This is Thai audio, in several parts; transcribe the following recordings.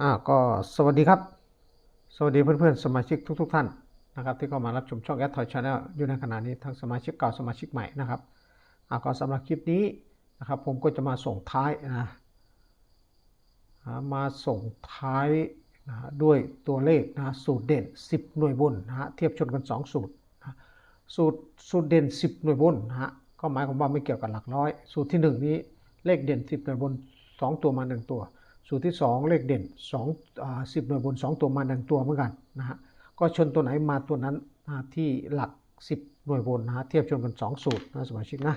อ่าก็สวัสดีครับ สวัสดีเพื่อนๆสมาชิกทุกๆท่านนะครับ ที่เข้ามารับชมช่องแอดทอยชาแนลอยู่ในขณะนี้ทั้งสมาชิกเก่าสมาชิกใหม่นะครับอ่าก็สำหรับคลิปนี้นะครับผมก็จะมาส่งท้ายนะมาส่งท้ายนะด้วยตัวเลขนะสูตรเด่น 10 หน่วยบนนะฮะเทียบชนกัน 2 สูตรนะสูตรสูตรเด่น 10 หน่วยบนนะฮะก็หมายความว่าไม่เกี่ยวกับหลักร้อย สูตรที่ 1 นี้เลขเด่น 10 หน่วยบน 2 ตัวมา 1 ตัว สูตรที่ 2 เลขเด่น2อ่า10หน่วยบน 2 ตัวมา1ตัวเหมือนกันนะฮะก็ชนตัวไหนมาตัวนั้นที่หลัก 10 หน่วยบนนะฮะเทียบชนกัน 2 สูตรนะสมาชิกนะ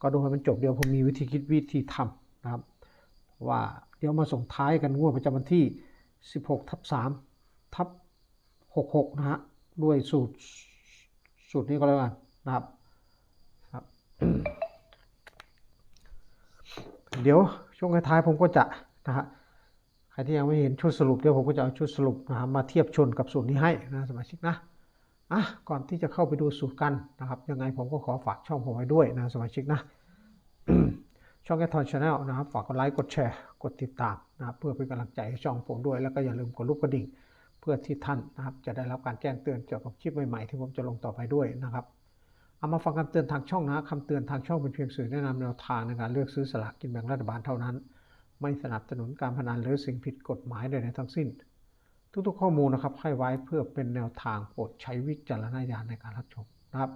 ก็ดูให้มันจบเดี๋ยวผมมีวิธีคิดวิธีทำนะครับว่าเดี๋ยวมาส่งท้ายกันงวดประจำวันที่ 16ทับ3ทับ66นะฮะด้วยสูตรสูตรนี้ก็แล้วกันนะครับครับเดี๋ยวช่วงท้ายผมก็จะนะฮะ ใครที่ยังไม่เห็นชุดสรุปเดี๋ยวผมก็จะเอาชุดสรุปนะฮะมาเทียบชนกับสูตรนี้ให้นะสมาชิกนะอะก่อนที่จะเข้าไปดูสูตรกันนะครับ ยังไงผมก็ขอฝากช่องผมไว้ด้วยนะสมาชิกนะช่องแอททอนชาแนลนะครับฝากกดไลค์กดแชร์กดติดตามนะครับเพื่อเป็นกำลังใจให้ช่องผมด้วย แล้วก็อย่าลืมกดรูปกระดิ่ง เพื่อที่ท่านนะครับจะได้รับการแจ้งเตือนเกี่ยวกับคลิปใหม่ๆที่ผมจะลงต่อไปด้วยนะครับเอามาฟังคำเตือนทางช่องนะคำเตือนทางช่องเป็นเพียงสื่อแนะนำแนวทางในการเลือกซื้อสลากกินแบ่งรัฐบาลเท่านั้น ไม่สนับสนุนการพนันหรือสิ่งผิดกฎหมายใดๆทั้งสิ้น ทุกๆข้อมูลนะครับให้ไว้เพื่อเป็นแนวทางโปรดใช้วิจารณญาณในการรับชมนะครับ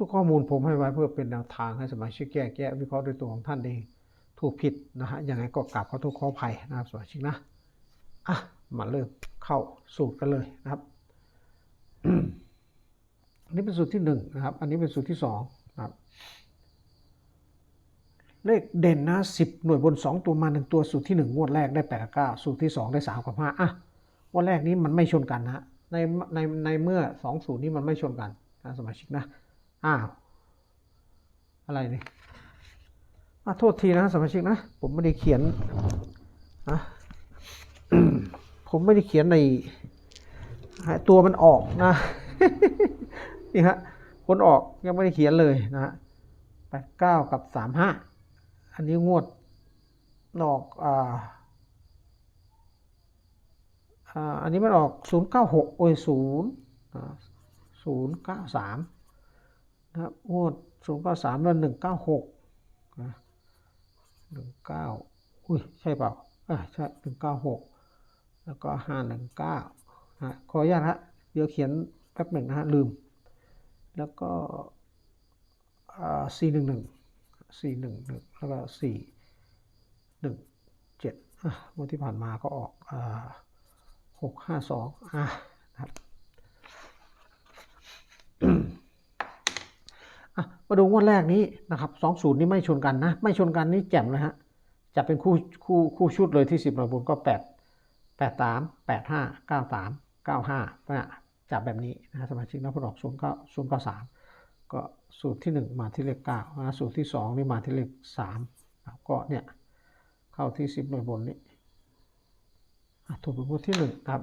ทุกๆข้อมูลผมให้ไว้เพื่อเป็นแนวทางให้สมาชิกแยกแยะวิเคราะห์ด้วยตัวของท่านเองถูกผิดนะฮะยังไงก็กราบขอโทษขออภัยนะครับสมาชิกนะอะมาเริ่มเข้าสูตรกันเลยนะครับอันนี้เป็นสูตรที่หนึ่งนะครับ อันนี้เป็นสูตรที่สอง เลขเด่นนะสิบหน่วยบนสองตัวมาหนึ่งตัวสูตรที่หนึ่งงวดแรกได้แปดกับเก้าสูตรที่สองได้สามกับห้าอะงวดแรกนี้มันไม่ชนกันนะในในในเมื่อสองสูตรนี้มันไม่ชนกันนะสมาชิกนะอ้าวอะไรนี่อะโทษทีนะสมาชิกนะผมไม่ได้เขียนนะผมไม่ได้เขียนในตัวมันออกนะนี่ฮะผลออกยังไม่ได้เขียนเลยนะฮะแปดเก้ากับสามห้า อันนี้งวดออกอ่าอันนี้มันออกศูนย์เก้าหกโอ้ยศูนย์ศูนย์เก้าสามนะครับงวดศูนย์เก้าสามแล้วหนึ่งเก้าหกนะหนึ่งเก้าอุ้ย ใช่เปล่าอ่าใช่หนึ่งเก้าหกแล้วก็ห้าหนึ่งเก้าฮะขออนุญาตฮะเดี๋ยวเขียนแป๊บหนึ่งนะฮะ ลืม แล้วก็สี่หนึ่งหนึ่ง สี่หนึ่งหนึ่งแล้วก็สี่หนึ่งเจ็ดวันที่ผ่านมาก็ออกหกห้าสองอะนะครับอะมาดูงวดแรกนี้นะครับสองศูนย์นี่ไม่ชนกันนะ ไม่ชนกันนี่แจ่มเลยฮะจะเป็นคู่คู่คู่ชุดเลยที่สิบระบุก็แปดแปดสามแปดห้าเก้าสามเก้าห้านะจับแบบนี้นะสมาชิกนักพนันศูนย์เก้าศูนย์เก้าสาม ก็สูตรที่หนึ่งมาที่เลขเก้านะสูตรที่สองนี่มาที่เลขสามก็เนี่ยเข้าที่สิบหน่วยบนนี้ถูกเป็นงวดที่หนึ่งครับ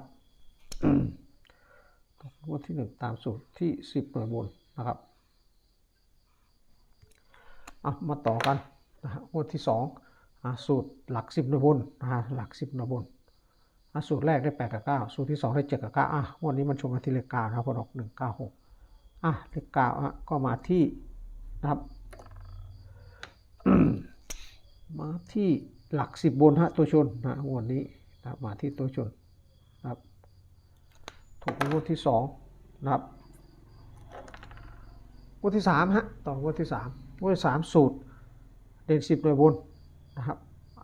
ถูกงวดที่หนึ่งตามสูตรที่สิบหน่วยบนนะครับเอามาต่อกันนะฮะงวดที่สองสูตรหลักสิบหน่วยบนนะฮะหลักสิบหน่วยบนสูตรแรกได้แปดกับเก้าสูตรที่สองได้เจ็ดกับเก้าอะงวดนี้มันชมกันที่เลขเก้านะครับพอดอกหนึ่งเก้าหก อะเลขเก้าอะก็มาที่นะครับ มาที่หลักสิบบนฮะตัวชนนะงวดนี้นะมาที่ตัวชนนะครับ ถูกเป็นงวดที่สองนะครับงวดที่สามฮะต่องวดที่สามงวดที่สามสูตรเด่นสิบหน่วยบนนะครับ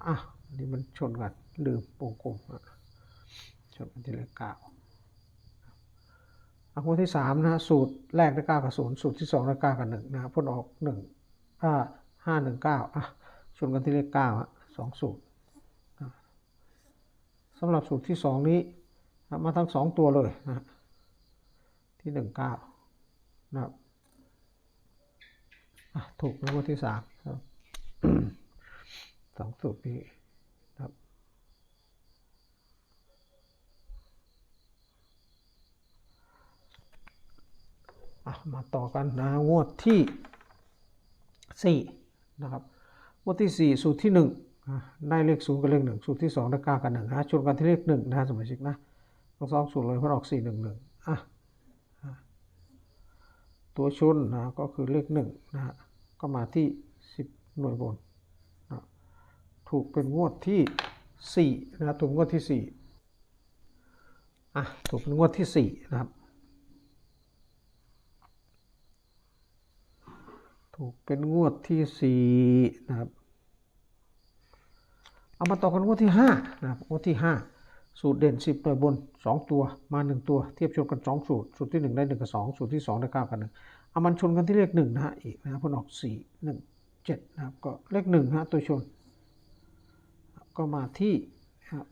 อะนี่มันชนกันลืมวงกลมอะชนกันที่เลขเก้า อะงวดที่สามนะฮะสูตรแรกได้เก้ากับศูนย์สูตรที่สองได้เก้ากับหนึ่งนะผลออกหนึ่งอ่าห้าหนึ่งเก้าอะชนกันที่เลขเก้าฮะสองสูตรสำหรับสูตรที่สองนี้มาทั้งสองตัวเลยนะฮะที่หนึ่งเก้านะครับถูกแล้วงวดที่สามครับสองสูตรนี้ครับอะ มาต่อกันนะงวดที่สี่นะครับงวดที่สี่สูตรที่หนึ่งได้เลขศูนย์กับเลขหนึ่งสูตรที่สองได้เก้ากับหนึ่งนะชนกันที่เลขหนึ่งนะสมาชิกนะทั้งสองสูตรเลยเพราะออกสี่หนึ่งหนึ่งอะตัวชนนะก็คือเลขหนึ่งนะฮะก็มาที่สิบหน่วยบนนะถูกเป็นงวดที่สี่นะถูกงวดที่สี่อะถูกเป็นงวดที่สี่นะครับ ถูกเป็นงวดที่สี่นะครับ เอามาต่อกันงวดที่ห้านะครับงวดที่ห้าสูตรเด่นสิบหน่วยบนสองตัวมาหนึ่งตัวเทียบชนกันสองสูตร สูตรที่หนึ่งได้หนึ่งกับสองสูตรที่สองได้เก้ากับหนึ่งเอามันชนกันที่เลขหนึ่งนะฮะอีกนะครับผลออกสี่หนึ่งเจ็ดนะครับก็เลขหนึ่งฮะตัวชน ก็มาที่ครับ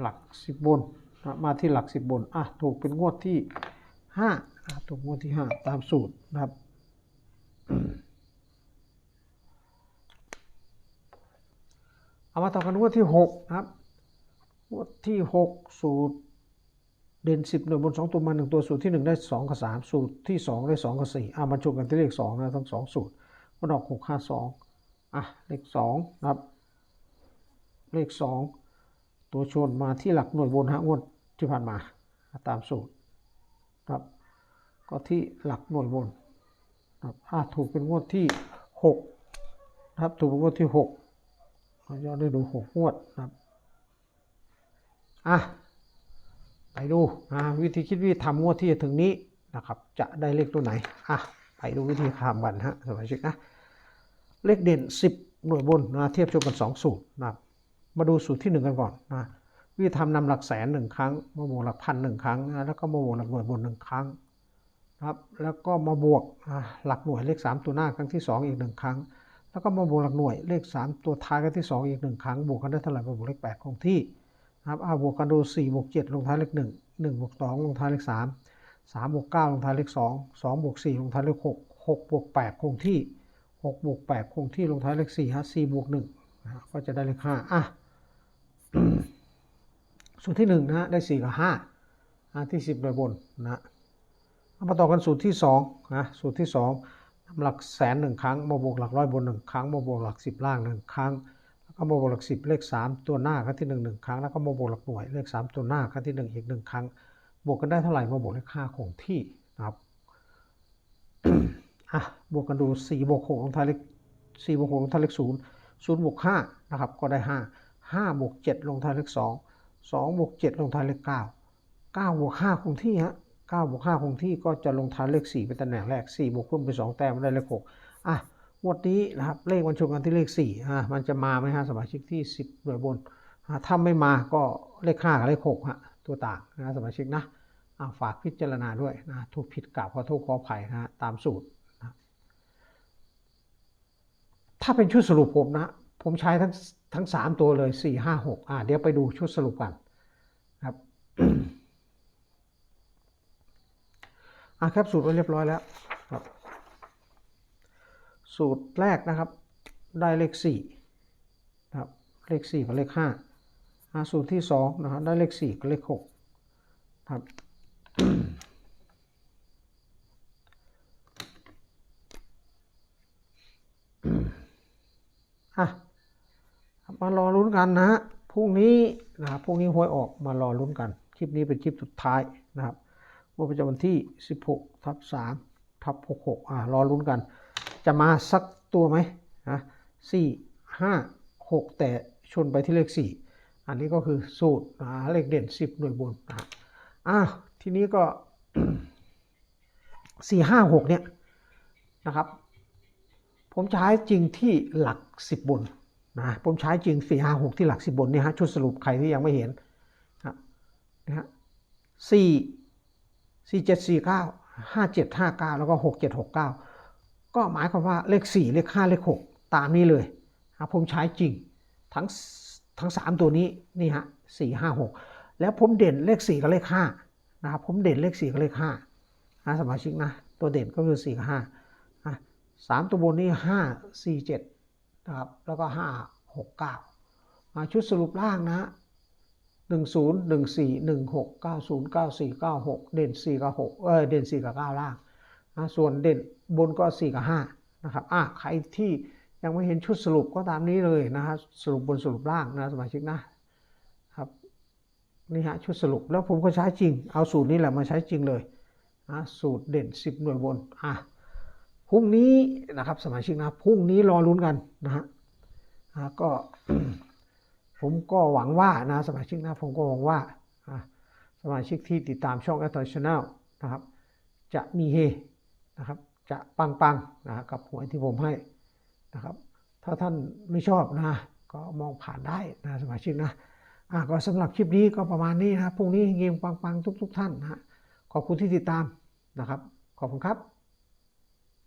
หลักสิบบนนะมาที่หลักสิบบนอะถูกเป็นงวดที่ห้านะถูกงวดที่ห้าตามสูตรนะครับ เอามาต่อกันงวดที่หกนะครับงวดที่หกสูตร เด่นสิบหน่วยบนสองตัวมาหนึ่งตัวสูตรที่หนึ่งได้สองกับสามสูตรที่สองได้สองกับสี่อะมาชมกันที่เลขสองนะทั้งสองสูตรก็ดอกหกห้าสองอะ เลขสองนะครับ เลขสองตัวชนมาที่หลักหน่วยบนฮะงวดที่ผ่านมาตามสูตรครับก็ที่หลักหน่วยบน ครับอะถูกเป็นงวดที่หกนะครับถูกเป็นงวดที่หกเราย้อนได้ดูหกงวดนะครับอะไปดูอะวิธีคิดวิธีทำงวดที่จะถึงนี้นะครับ จะได้เลขตัวไหนอะไปดูวิธีทำกันฮะสมาชิกนะเลขเด่น 10 หน่วยบนนะเทียบชมกัน 2 สูตรนะครับมาดูสูตรที่ 1 กันก่อนนะวิธีทำนำหลักแสนหนึ่งครั้งมาบวกหลักพันหนึ่งครั้งนะแล้วก็มาบวกหลักหน่วยบนหนึ่งครั้ง ครับแล้วก็มาบวกหลักหน่วยเลข 3 ตัวหน้าครั้งที่ 2 อีกหนึ่งครั้ง แล้วก็มาบวกหลักหน่วยเลข 3 ตัวท้ายครั้งที่ 2 อีกหนึ่งครั้ง บวกกันได้เท่าไหร่มาบวกเลข 8 คงที่นะครับอ่าบวกกันดู4บวก7ลงท้ายเลข 1 1บวก2ลงท้ายเลข 3 3บวก9ลงท้ายเลข 2 2บวก4ลงท้ายเลข 6 6บวก8คงที่6บวก8คงที่ลงท้ายเลข4ฮะ4บวก1นะก็จะได้เลข5อะสูตรที่1นะฮะได้ 4 กับ5อะที่ 10โดยบนนะ มาต่อกันสูตรที่2นะสูตรที่2นำหลักแสนหนึ่งครั้งมาบวกหลักร้อยบนหนึ่งครั้งมาบวกหลัก 10 ล่างหนึ่งครั้งแล้วก็มาบวกหลัก 10 เลข 3 ตัวหน้าครั้งที่1 1ครั้งแล้วก็มาบวกหลักหน่วยเลข 3 ตัวหน้าครั้งที่ 1 อีก 1 ครั้ง บวกกันได้เท่าไหร่มาบวกเลข5คงที่นะครับอะบวกกันดู4บวก6ลงท้ายเลข4บวก6ลงท้ายเลข0 0บวก5นะครับก็ได้ 5 5บวก7ลงท้ายเลข 2 2บวก7ลงท้ายเลข 9 9บวก5คงที่ฮะ 9บวก5คงที่ก็จะลงท้ายเลข 4 เป็นตำแหน่งแรก 4 บวกเพิ่มไป2แต้มได้เลข 6 อะงวดนี้นะครับเลขมันชนกันที่เลข4อะมันจะมาไหมฮะสมาชิกที่ 10 หน่วยบนถ้าไม่มาก็เลข 5 กับเลข6ฮะตัวต่างนะสมาชิกนะอะฝากพิจารณาด้วยนะถูกผิดกราบขอโทษขออภัยนะฮะตามสูตรถ้าเป็นชุดสรุปผมนะ ผมใช้ทั้งทั้งสามตัวเลยสี่ห้าหกอ่าเดี๋ยวไปดูชุดสรุปกันครับ อะครับสูตรไว้เรียบร้อยแล้วครับ สูตรแรกนะครับ ได้เลขสี่นะครับเลขสี่กับเลขห้าอะสูตรที่สองนะครับได้เลขสี่กับเลขหกครับอะมารอลุ้นกันนะฮะพรุ่งนี้นะครับพรุ่งนี้หวยออกมารอลุ้นกัน คลิปนี้เป็นคลิปสุดท้ายนะครับ วันประจำวันที่ 16ทับ3ทับ66อ่ารอลุ้นกัน จะมาสักตัวไหมนะสี่ห้าหกแต่ชนไปที่เลข 4 อันนี้ก็คือสูตรเลขเด่น 10 หน่วยบนนะอะทีนี้ก็ 4 5 6 เนี่ยนะครับ ผมใช้จริงที่หลัก 10 บนนะผมใช้จริง 4 5 6 ที่หลัก 10 บนเนี่ยฮะชุดสรุปใครที่ยังไม่เห็นนะนะฮะสี่ สี่เจ็ดสี่เก้าห้าเจ็ดห้าเก้าแล้วก็หกเจ็ดหกเก้าก็หมายความว่าเลข4เลข5เลข6ตามนี้เลยผมใช้จริงทั้งทั้ง3ตัวนี้นี่ฮะสี่ห้าหกแล้วผมเด่นเลข4กับเลข5นะครับผมเด่นเลข4กับเลข5นะสมาชิกนะตัวเด่นก็คือ4กับ5อะสามตัวบนนี่ห้าสี่เจ็ดนะครับแล้วก็ห้าหกเก้ามาชุดสรุปล่างนะ หนึ่งศูนย์หนึ่งสี่หนึ่งหกเก้าศูนย์เก้าสี่เก้าหกเด่นสี่กับหกเออเด่นสี่กับเก้าล่างนะส่วนเด่นบนก็สี่กับห้านะครับอะใครที่ยังไม่เห็นชุดสรุปก็ตามนี้เลยนะฮะสรุปบนสรุปล่างนะสมาชิกนะครับนี่ฮะชุดสรุปแล้วผมก็ใช้จริง เอาสูตรนี้แหละมาใช้จริงเลยนะสูตรเด่น 10 หน่วยบนอะพรุ่งนี้นะครับสมาชิกนะพรุ่งนี้รอลุ้นกันนะฮะก็ ผมก็หวังว่านะสมาชิกนะผมก็หวังว่าสมาชิกที่ติดตามช่องแอตทอยชแนลนะครับ จะมีเฮนะครับ จะปังๆนะกับหวยที่ผมให้นะครับ ถ้าท่านไม่ชอบนะก็มองผ่านได้นะสมาชิกนะอะก็สำหรับคลิปนี้ก็ประมาณนี้นะพรุ่งนี้เฮงๆปังๆทุก ๆ ท่านนะฮะขอบคุณที่ติดตามนะครับ ขอบคุณครับ